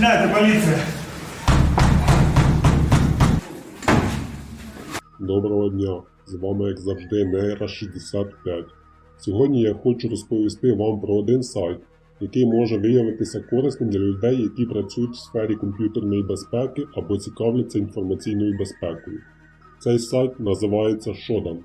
Сідайте, поліція. Доброго дня! З вами, як завжди, Нейра 65. Сьогодні я хочу розповісти вам про один сайт, який може виявитися корисним для людей, які працюють в сфері комп'ютерної безпеки або цікавляться інформаційною безпекою. Цей сайт називається Shodan.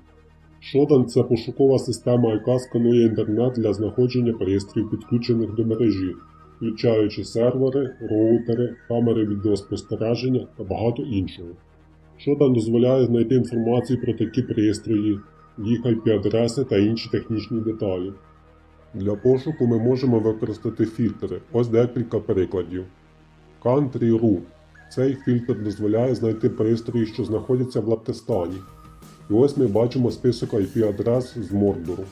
Shodan – це пошукова система, яка сканує інтернет для знаходження пристроїв, підключених до мережі, включаючи сервери, роутери, камери відеоспостереження та багато іншого. Shodan дозволяє знайти інформацію про такі пристрої, їх IP-адреси та інші технічні деталі. Для пошуку ми можемо використати фільтри. Ось декілька прикладів. Country.ru Цей фільтр дозволяє знайти пристрої, що знаходяться в Лаптестані. І ось ми бачимо список IP-адрес з Мордору.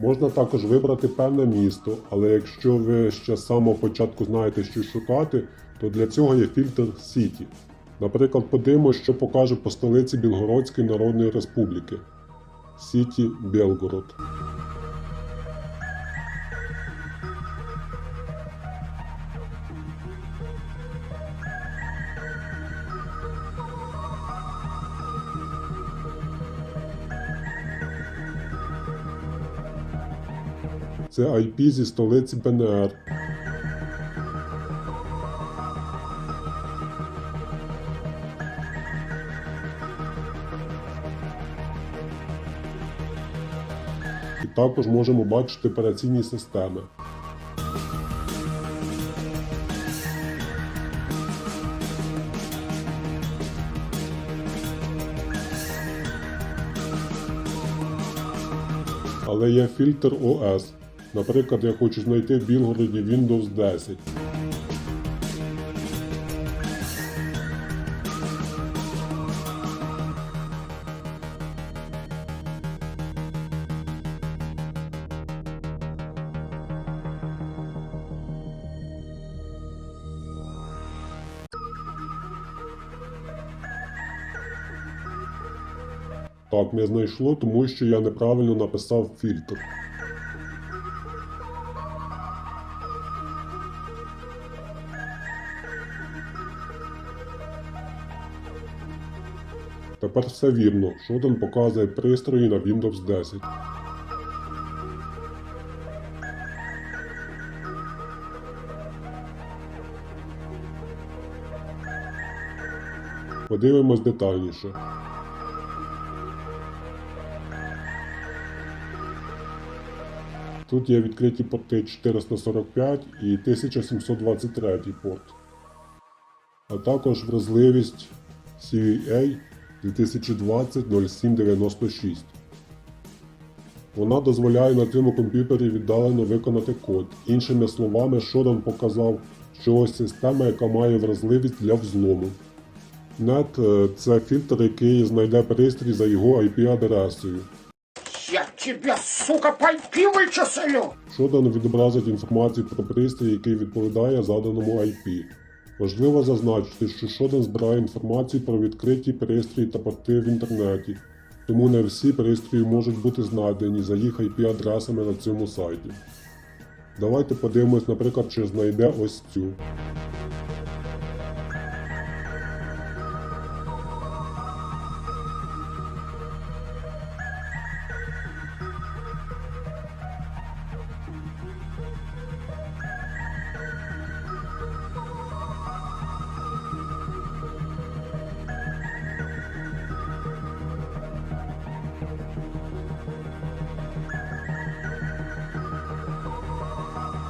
Можна також вибрати певне місто, але якщо ви ще з самого початку знаєте, що шукати, то для цього є фільтр City. Наприклад, подивимося, що покаже по столиці Білгородської Народної Республіки. Сіті Белгород. Це IP зі столиці БНР. І також можемо бачити операційні системи. Але є фільтр OS. Наприклад, я хочу знайти в Білгороді Windows 10. Так, не знайшло, тому що я неправильно написав фільтр. Тепер все вірно. Shodan показує пристрої на Windows 10. Подивимось детальніше. Тут є відкриті порти 445 і 1723 порт, а також вразливість CVA 2020-0796. Вона дозволяє на цьому комп'ютері віддалено виконати код. Іншими словами, Shodan показав, що ось система, яка має вразливість для взлому. NET е, – це фільтр, який знайде пристрій за його IP-адресою. Я тебя, сука, пайки вычесаю! Shodan відобразить інформацію про пристрій, який відповідає заданому IP. Важливо зазначити, що Шоден збирає інформацію про відкриті пристрої та порти в інтернеті, тому не всі пристрої можуть бути знайдені за їх IP-адресами на цьому сайті. Давайте подивимось, наприклад, чи знайде ось цю.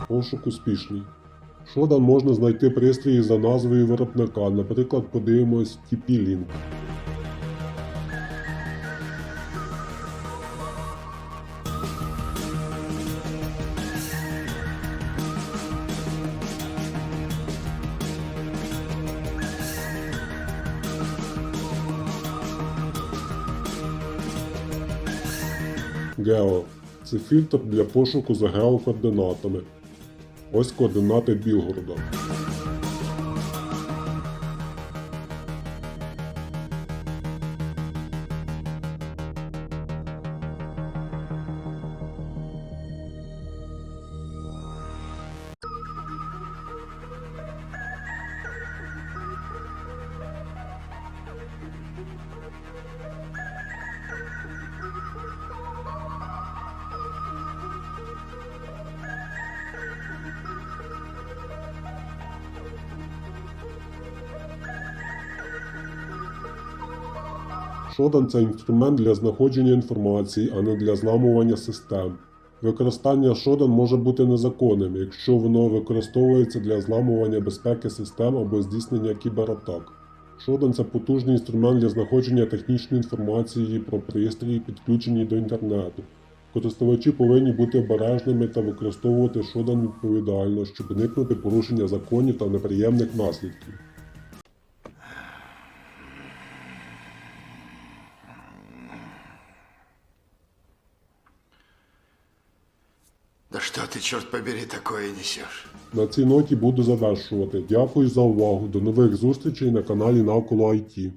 Пошук успішний. Шода можна знайти пристрої за назвою виробника? Наприклад, подивимось TP-Link. Гео це фільтр для пошуку за геокоординатами. Ось координати Білгорода. Shodan – це інструмент для знаходження інформації, а не для зламування систем. Використання Shodan може бути незаконним, якщо воно використовується для зламування безпеки систем або здійснення кібератак. Shodan – це потужний інструмент для знаходження технічної інформації про пристрої, підключені до інтернету. Користувачі повинні бути обережними та використовувати Shodan відповідально, щоб уникнути порушення законів та неприємних наслідків. Что ты, чорт побери, такое несеш? На цій ноті буду завершувати. Дякую за увагу. До нових зустрічей на каналі Навколо IT.